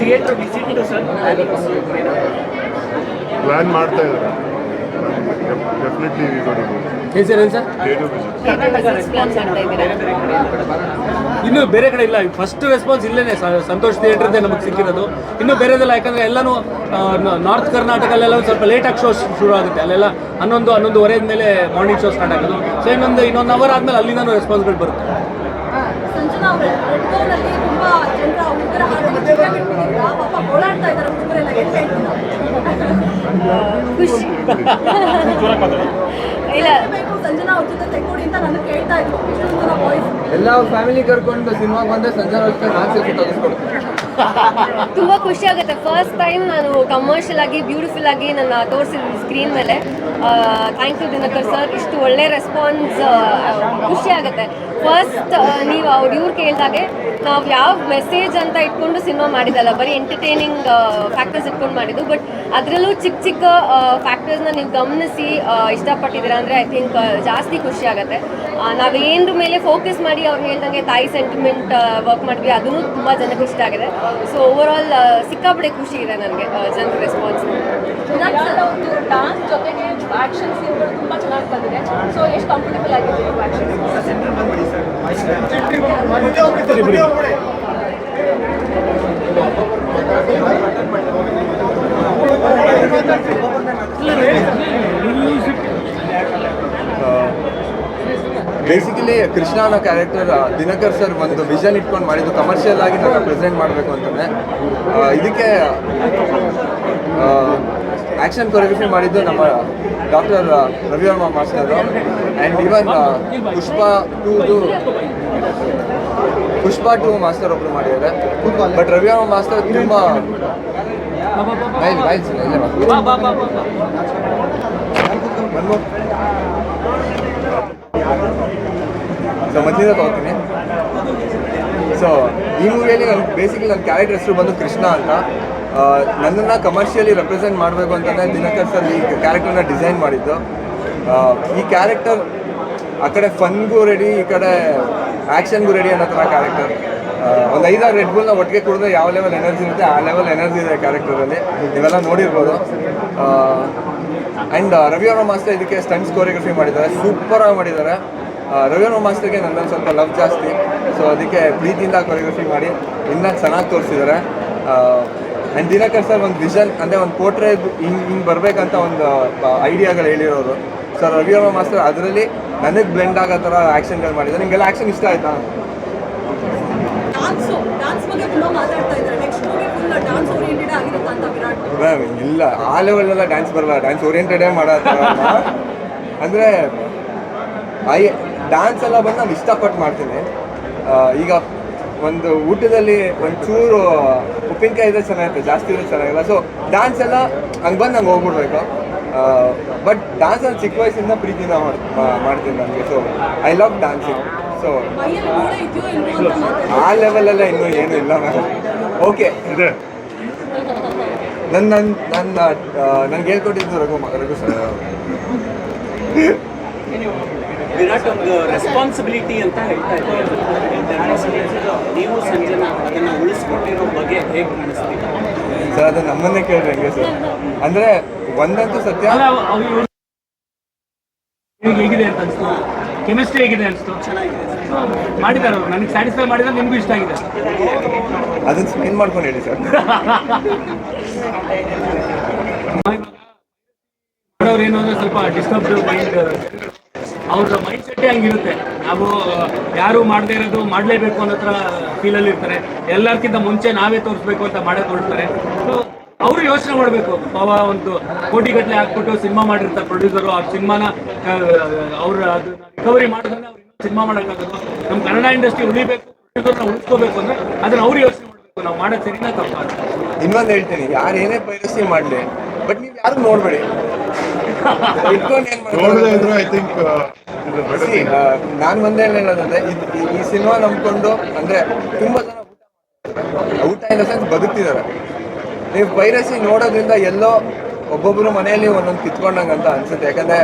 Theatre visit sir? Plan ಮಾಡ್ತಾ ಇದ್ದಾರೆ. Definitely sir theatre ಇನ್ನು ಬೇರೆ ಕಡೆ ಇಲ್ಲ. ಫಸ್ಟ್ ರೆಸ್ಪಾನ್ಸ್ ಇಲ್ಲೇನೆ. ಸಂತೋಷ್ ಥಿಯೇಟರ್ದೇ ನಮಗೆ ಸಿಕ್ಕಿರೋದು. ಇನ್ನು ಬೇರೆದೆಲ್ಲ ಯಾಕಂದ್ರೆ ಎಲ್ಲಾನು ನಾರ್ತ್ ಕರ್ನಾಟಕಲ್ಲೆಲ್ಲ ಒಂದು ಸ್ವಲ್ಪ ಲೇಟಾಗಿ ಶೋ ಶುರು ಆಗುತ್ತೆ ಅಲ್ಲೆಲ್ಲ ಹನ್ನೊಂದು ಹನ್ನೊಂದುವರೆ ಮೇಲೆ ಮಾರ್ನಿಂಗ್ ಶೋ ಸ್ಟಾರ್ಟ್ ಆಗೋದು. ಸೊ ಇನ್ನೊಂದು ಇನ್ನೊಂದು ಅವರ್ ಆದ್ಮೇಲೆ ಅಲ್ಲಿಂದನೂ ರೆಸ್ಪಾನ್ಸ್ಗಳು ಬರುತ್ತೆ. ಖುಷಿ. ಇಲ್ಲ ಎಲ್ಲ ಫ್ಯಾಮಿಲಿ ಕರ್ಕೊಂಡು ಸಿನಿಮಾಗೆ ಬಂದ್ರೆ ಸಂಜನಾ ನಾನು ಸೇರಿ ತೆಗೆಸ್ಕೊಡ್ತೀನಿ ತುಂಬಾ ಖುಷಿ ಆಗುತ್ತೆ. ಫಸ್ಟ್ ಟೈಮ್ ನಾನು ಕಮರ್ಷಿಯಲ್ ಆಗಿ ಬ್ಯೂಟಿಫುಲ್ ಆಗಿ ನನ್ನ ತೋರಿಸಿದ್ವಿ ಸ್ಕ್ರೀನ್ ಮೇಲೆ ಥ್ಯಾಂಕ್ ಯು ದಿನಕರ್ ಸರ್ ಇಷ್ಟು ಒಳ್ಳೆ ರೆಸ್ಪಾನ್ಸ್ ಖುಷಿ ಆಗುತ್ತೆ. ಫಸ್ಟ್ ನೀವು ಅವ್ರು ಇವ್ರು ಕೇಳಿದಾಗೆ ನಾವು ಯಾವ ಮೆಸೇಜ್ ಅಂತ ಇಟ್ಕೊಂಡು ಸಿನಿಮಾ ಮಾಡಿದಲ್ಲ, ಬರೀ ಎಂಟರ್ಟೈನಿಂಗ್ ಫ್ಯಾಕ್ಟರ್ಸ್ ಇಟ್ಕೊಂಡು ಮಾಡಿದ್ದು. ಬಟ್ ಅದರಲ್ಲೂ ಚಿಕ್ಕ ಚಿಕ್ಕ ಫ್ಯಾಕ್ಟರ್ಸ್ನ ನೀವು ಗಮನಿಸಿ ಇಷ್ಟಪಟ್ಟಿದ್ದೀರಾ ಅಂದರೆ ಐ ಥಿಂಕ್ ಜಾಸ್ತಿ ಖುಷಿ ಆಗುತ್ತೆ. ನಾವೇನ್ರ ಮೇಲೆ ಫೋಕಸ್ ಮಾಡಿ ಅವ್ರು ಹೇಳ್ದಂಗೆ ತಾಯಿ ಸೆಂಟಿಮೆಂಟ್ ವರ್ಕ್ ಮಾಡಿದ್ವಿ ಅದೂ ತುಂಬ ಜನಕ್ಕೆ ಇಷ್ಟ ಆಗಿದೆ. ಸೊ ಓವರ್ ಆಲ್ ಸಿಕ್ಕಾಪಟ್ಟೆ ಖುಷಿ ಇದೆ ನನಗೆ ಜನರ ರೆಸ್ಪಾನ್ಸ್ ಜೊತೆಗೆ ಆಕ್ಷನ್ ಸೀನ್ಗಳು ತುಂಬಾ ಚೆನ್ನಾಗಿ ಬಂದಿದೆ. ಸೊ ಎಷ್ಟು ಕಂಫರ್ಟಬಲ್ ಆಗಿದೆ ಆಕ್ಷನ್ ಬೇಸಿಕಲಿ ಕೃಷ್ಣ ಅನ್ನೋ ಕ್ಯಾರೆಕ್ಟರ್ ದಿನಕರ್ ಸರ್ ಒಂದು ವಿಷನ್ ಇಟ್ಕೊಂಡು ಮಾಡಿದ್ದು ಕಮರ್ಷಿಯಲ್ ಆಗಿ ನಾನು ಪ್ರೆಸೆಂಟ್ ಮಾಡಬೇಕು ಅಂತಂದರೆ ಇದಕ್ಕೆ ಆ್ಯಕ್ಷನ್ ಕೊರಿಯೋಗ್ರಫಿ ಮಾಡಿದ್ದು ನಮ್ಮ doctor Ravivarma master. And even Pushpa ಟೂದು Pushpa two master ಒಬ್ರು ಮಾಡಿದ್ದಾರೆ. ಬಟ್ ರವಿವರ್ಮ ಮಾಸ್ಟರ್ ತುಂಬ ಸೊ ಮೊದಲಿಂದ ತಗೋತೀನಿ ಸೊ ಈ ಮೂವಿಯಲ್ಲಿ ನನ್ನ ಬೇಸಿಕಲಿ ನನ್ನ ಕ್ಯಾರೆಕ್ಟರ್ ಹೆಸರು ಬಂದು ಕೃಷ್ಣ ಅಂತ. ನನ್ನನ್ನು ಕಮರ್ಷಿಯಲಿ ರೆಪ್ರೆಸೆಂಟ್ ಮಾಡಬೇಕು ಅಂತಂದರೆ ದಿನಕರ್ ಸರ್ ಈ ಕ್ಯಾರೆಕ್ಟರ್ನ ಡಿಸೈನ್ ಮಾಡಿದ್ದು. ಈ ಕ್ಯಾರೆಕ್ಟರ್ ಆ ಕಡೆ ಫನ್ಗೂ ರೆಡಿ ಈ ಕಡೆ ಆ್ಯಕ್ಷನ್ಗೂ ರೆಡಿ ಅನ್ನೋ ಥರ ಕ್ಯಾರೆಕ್ಟರ್ ಒಂದು ಐದಾರು ರೆಡ್ ಬುಲ್ನ ಒಟ್ಟಿಗೆ ಕುಡಿದ್ರೆ ಯಾವ ಲೆವೆಲ್ ಎನರ್ಜಿ ಇರುತ್ತೆ, ಆ ಲೆವೆಲ್ ಎನರ್ಜಿ ಇದೆ ಕ್ಯಾರೆಕ್ಟರಲ್ಲಿ ಇವೆಲ್ಲ ನೋಡಿರ್ಬೋದು. ಆ್ಯಂಡ್ ಅವರ ಮಾಸ್ಟರ್ ಇದಕ್ಕೆ ಸ್ಟಂಟ್ಸ್ ಕೋರಿಯೋಗ್ರಫಿ ಮಾಡಿದ್ದಾರೆ. ಸೂಪರಾಗಿ ಮಾಡಿದ್ದಾರೆ. ರವಿ ಅವರ ಮಾಸ್ಟರ್ಗೆ ನನ್ನಲ್ಲಿ ಸ್ವಲ್ಪ ಲವ್ ಜಾಸ್ತಿ. ಸೊ ಅದಕ್ಕೆ ಪ್ರೀತಿಯಿಂದ ಕೊರಿಯೋಗ್ರಫಿ ಮಾಡಿ, ಇನ್ನೂ ಚೆನ್ನಾಗಿ ತೋರಿಸಿದ್ದಾರೆ. ಆ್ಯಂಡ್ ದಿನಕರ್ ಸರ್ ಒಂದು ವಿಷನ್ ಅಂದರೆ ಒಂದು ಪೋಟ್ರೆ ಹಿಂಗೆ ಹಿಂಗೆ ಬರಬೇಕಂತ ಒಂದು ಐಡಿಯಾಗಳು ಹೇಳಿರೋರು. ರವಿ ರವಿವರ್ಮ ಮಾಸ್ಟರ್ ಅದರಲ್ಲಿ ನನಗೆ ಬ್ಲೆಂಡ್ ಆಗೋ ಥರ ಆ್ಯಕ್ಷನ್ಗಳು ಮಾಡಿದ್ದಾರೆ. ನಿಮಗೆಲ್ಲ ಆ್ಯಕ್ಷನ್ ಇಷ್ಟ ಆಯ್ತಾ? ಮ್ಯಾಮ್ ಇಲ್ಲ. ಆ ಲೆವೆಲ್ನೆಲ್ಲ ಡ್ಯಾನ್ಸ್ ಬರಲ್ಲ. ಡ್ಯಾನ್ಸ್ ಓರಿಯೆಂಟೆಡೇ ಮಾಡೋದು ಅಂದರೆ ಐ ಡ್ಯಾನ್ಸ್ ಎಲ್ಲ ಬಂದು ನಾನು ಇಷ್ಟಪಟ್ಟು ಮಾಡ್ತೀನಿ. ಈಗ ಒಂದು ಊಟದಲ್ಲಿ ಒಂಚೂರು ಉಪ್ಪಿನಕಾಯಿ ಇದ್ರೆ ಚೆನ್ನಾಗಿತ್ತು ಜಾಸ್ತಿ ಇದ್ರೆ ಚೆನ್ನಾಗಿಲ್ಲ. ಸೊ ಡ್ಯಾನ್ಸ್ ಎಲ್ಲ ಹಂಗೆ ಬಂದು ನಂಗೆ ಹೋಗ್ಬಿಡ್ಬೇಕು. ಬಟ್ ಡ್ಯಾನ್ಸ್ ಅಲ್ಲಿ ಚಿಕ್ಕ ವಯಸ್ಸಿಂದ ಪ್ರೀತಿನ ಮಾಡ್ತೀನಿ ನನಗೆ so I love dancing so ಆ ಲೆವೆಲೆಲ್ಲ ಇನ್ನೂ ಏನೂ ಇಲ್ಲ ಮ್ಯಾಮ್ ಓಕೆ ಇದೆ. ನನ್ನ ನನ್ನ ನನ್ನ ನನ್ಗೆ ಹೇಳ್ಕೊಟ್ಟಿದ್ದು ರಘು ರಘು ಸರ್. ವಿರಾಟ್ ಒಂದು ರೆಸ್ಪಾನ್ಸಿಬಿಲಿಟಿ ಅಂತ ಹೇಳ್ತಾ ಇದ್ದಾರೆ. ನೀವು ಸಂಜನಾ ಅದನ್ನು ಉಳಿಸ್ಕೊಂಡಿರೋ ಬಗ್ಗೆ ಹೇಗೆ ಕಾಣಿಸ್ತೀವಿ ಸರ್ ಅದು ನಮ್ಮನ್ನೇ ಕೇಳಿದ್ರೆ ಹೆಂಗೆ ಸರ್. ಅಂದರೆ ಒಂದಂತೂ ಸತ್ಯ. ಹೇಗಿದೆ ಅಂತ ಅನಿಸ್ತು? ಕೆಮಿಸ್ಟ್ರಿ ಹೇಗಿದೆ ಅನಿಸ್ತು? ಮಾಡಿದ್ದಾರೆ ಅವರು. ನನಗೆ ಸ್ಯಾಟಿಸ್ಫೈ ಮಾಡಿದ್ರೆ ನಿಮಗೂ ಇಷ್ಟ ಆಗಿದೆ. ಅದನ್ನ ಸ್ಪೆಂಡ್ ಮಾಡ್ಕೊಂಡು ಹೇಳಿ ಸರ್. ಮಾಡೋರು ಏನು ಅಂದ್ರೆ ಸ್ವಲ್ಪ ಡಿಸ್ಟರ್ಬ್ ಮೈಂಡ್ ಅವ್ರ ಮೈಂಡ್ ಸೆಟ್ಟೇ ಹಂಗಿರುತ್ತೆ. ನಾವು ಯಾರು ಮಾಡದೇ ಇರೋದು ಮಾಡಲೇಬೇಕು ಅನ್ನೋ ಥರ ಫೀಲಲ್ಲಿ ಇರ್ತಾರೆ. ಎಲ್ಲರಿಗಿಂತ ಮುಂಚೆ ನಾವೇ ತೋರಿಸ್ಬೇಕು ಅಂತ ಮಾಡೇ ತೋರಿಸ್ತಾರೆ. ಸೊ ಅವರು ಯೋಚನೆ ಮಾಡಬೇಕು. ಪಾವ ಒಂದು ಕೋಟಿ ಗಟ್ಟಲೆ ಹಾಕ್ಬಿಟ್ಟು ಸಿನಿಮಾ ಮಾಡಿರ್ತಾರೆ ಪ್ರೊಡ್ಯೂಸರು ಆ ಸಿನಿಮಾನ ಅವ್ರ ರಿಕವರಿ ಮಾಡಿದ್ರೆ ಅವ್ರು ಇನ್ನೊಂದು ಸಿನಿಮಾ ಮಾಡೋಕ್ಕಾಗೋದು ನಮ್ಮ ಕನ್ನಡ ಇಂಡಸ್ಟ್ರಿ ಉಳಿಬೇಕು ಪ್ರೊಡ್ಯೂಸರ್ನ ಉಳಿಸ್ಕೋಬೇಕು ಅಂದ್ರೆ ಅದನ್ನ ಅವ್ರು ಯೋಚನೆ ಮಾಡಬೇಕು. ನಾವು ಮಾಡೋದು ಸರಿನಾ ತಪ್ಪ ಇನ್ನೊಂದು ಹೇಳ್ತೀನಿ, ಯಾರು ಏನೇ ಪೈರಸಿ ಮಾಡಲಿ ಬಟ್ ನೀವು ಯಾರು ನೋಡಬೇಡಿ. ಐ ಥಿಂಕ್ ನಾನು ಒಂದೇ ಹೇಳೋದಂದ್ರೆ ಈ- ಸಿನಿಮಾ ನಂಬ್ಕೊಂಡು ಅಂದ್ರೆ ತುಂಬಾ ಜನ ಊಟ ಊಟ ಇನ್ ಸೆನ್ಸ್ ಬದುಕ್ತಿದ್ದಾರೆ. ನೀವು ಪೈರಸಿ ನೋಡೋದ್ರಿಂದ ಎಲ್ಲೋ ಒಬ್ಬೊಬ್ರು ಮನೆಯಲ್ಲಿ ಒಂದೊಂದು ಕಿತ್ಕೊಂಡಂಗ ಅಂತ ಅನ್ಸುತ್ತೆ. ಯಾಕಂದ್ರೆ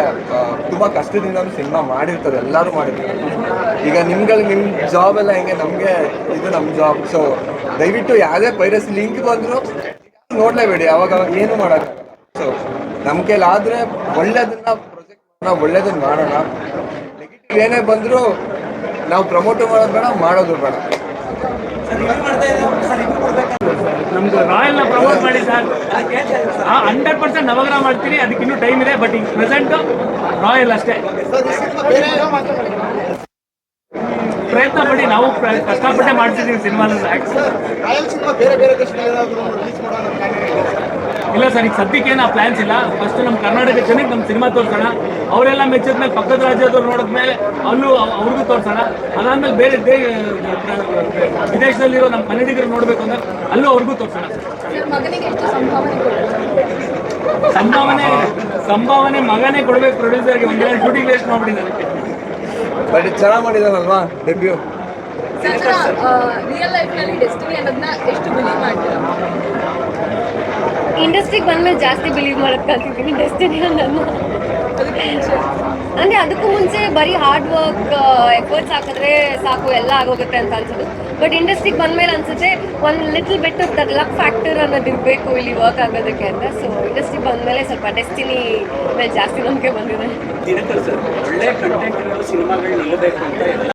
ತುಂಬಾ ಕಷ್ಟದಿಂದ ಒಂದು ಸಿನಿಮಾ ಮಾಡಿರ್ತಾರೆ ಎಲ್ಲರೂ ಮಾಡಿರ್ತಾರೆ. ಈಗ ನಿಮ್ಗಳು ನಿಮ್ ಜಾಬ್ ಎಲ್ಲ ಹೆಂಗೆ? ನಮ್ಗೆ ಇದು ನಮ್ ಜಾಬ್ ಸೊ ದಯವಿಟ್ಟು ಯಾವುದೇ ವೈರಸ್ ಲಿಂಕ್ ಬಂದ್ರು ನೋಡ್ಲೇಬೇಡಿ. ಅವಾಗ ಏನು ಮಾಡೋಕ್ಕಾಗಲ್ಲ ಸೊ ನಮ್ಮ ಕೈಲಾದರೆ ಒಳ್ಳೇದನ್ನ ಪ್ರೊಜೆಕ್ಟ್ ಒಳ್ಳೇದನ್ನ ಮಾಡೋಣ. ನೆಗೆಟಿವ್ ಏನೇ ಬಂದರೂ ನಾವು ಪ್ರಮೋಟ್ ಮಾಡೋದು ಬೇಡ ಮಾಡೋದು ಬೇಡ. ನಮ್ದು ರಾಯಲ್ನ ಪ್ರಮೋಟ್ ಮಾಡಿ ಸರ್. ಹಂಡ್ರೆಡ್ ಪರ್ಸೆಂಟ್ ನವಗ್ರಹ ಮಾಡ್ತೀನಿ ಅದಕ್ಕೆ ಇನ್ನೂ ಟೈಮ್ ಇದೆ ಬಟ್ ಈಗ ಪ್ರೆಸೆಂಟ್ ರಾಯಲ್ ಅಷ್ಟೇ. ಪ್ರಯತ್ನ ಪಡಿ ನಾವು ಕಷ್ಟಪಟ್ಟೆ ಮಾಡ್ತಿದ್ದೀವಿ ಸಿನಿಮಾನ. ಸಿನಿಮಾ ಬೇರೆ ಬೇರೆ ಇಲ್ಲ ಸರ್ ಈಗ ಸದ್ಯಕ್ಕೆ ಏನು ಆ ಪ್ಲಾನ್ಸ್ ಇಲ್ಲ. ಫಸ್ಟ್ ನಮ್ಮ ಕರ್ನಾಟಕ ಜನಕ್ಕೆ ನಮ್ಮ ಸಿನಿಮಾ ತೋರಿಸೋಣ. ಅವರೆಲ್ಲ ಮೆಚ್ಚಿದ ಮೇಲೆ ಪಕ್ಕದ ರಾಜ್ಯದವ್ರು ನೋಡಿದ್ಮೇಲೆ ಅಲ್ಲೂ ಅವ್- ಅವ್ರಿಗೂ ತೋರಿಸೋಣ. ಅದಾದ್ಮೇಲೆ ಬೇರೆ ದೇ ವಿದೇಶದಲ್ಲಿರೋ ನಮ್ಮ ಕನ್ನಡಿಗರು ನೋಡಬೇಕು ಅಂದ್ರೆ ಅಲ್ಲೂ ಅವ್ರಿಗೂ ತೋರಿಸೋಣ ಸಂಭಾವನೆ ಸಂಭಾವನೆ ಮಗನೇ ಕೊಡ್ಬೇಕು ಪ್ರೊಡ್ಯೂಸರ್ಗೆ ಒಂದೆರಡು ಶೂಟಿಂಗ್ ವೇಸ್ಟ್ ಮಾಡ್ಬಿಟ್ಟಿದ್ದಾರೆ ಬಟ್ ಚೆನ್ನಾಗಿ ಮಾಡಿದಾನಲ್ವಾ ಡೆಬ್ಯೂ ಸರ್ ರಿಯಲ್ ಲೈಫ್ನಲ್ಲಿ ಡೆಸ್ಟಿನಿ ಅನ್ನೋದನ್ನ ಎಷ್ಟು ಬಿಲೀವ್ ಮಾಡ್ತೀರಾ? ಇಂಡಸ್ಟ್ರಿಗೆ ಬಂದ್ಮೇಲೆ ಜಾಸ್ತಿ ಬಿಲೀವ್ ಮಾಡೋದು ಕಲ್ತಿದ್ದೀನಿ ಡೆಸ್ಟಿನಿ ಅನ್ನೋದು ಮುಂಚೆ? ಅಂದರೆ ಅದಕ್ಕೂ ಮುಂಚೆ ಬರೀ ಹಾರ್ಡ್ ವರ್ಕ್ ಎಫರ್ಟ್ಸ್ ಹಾಕಿದ್ರೆ ಸಾಕು ಎಲ್ಲ ಆಗೋಗುತ್ತೆ ಅಂತ ಅನ್ಸೋದು ಬಟ್ ಇಂಡಸ್ಟ್ರಿಗೆ ಬಂದ್ಮೇಲೆ ಅನ್ಸುತ್ತೆ ಒಂದು little bit that luck factor ಅನ್ನೋದು ಇರಬೇಕು ಇಲ್ಲಿ ವರ್ಕ್ ಆಗೋದಕ್ಕೆ ಅಂತ. ಸೊ ಇಂಡಸ್ಟ್ರಿಗೆ ಬಂದಮೇಲೆ ಸ್ವಲ್ಪ ಡೆಸ್ಟಿನಿ ಮೇಲೆ ಜಾಸ್ತಿ ನಂಬಿಕೆ ಬಂದಿದೆ.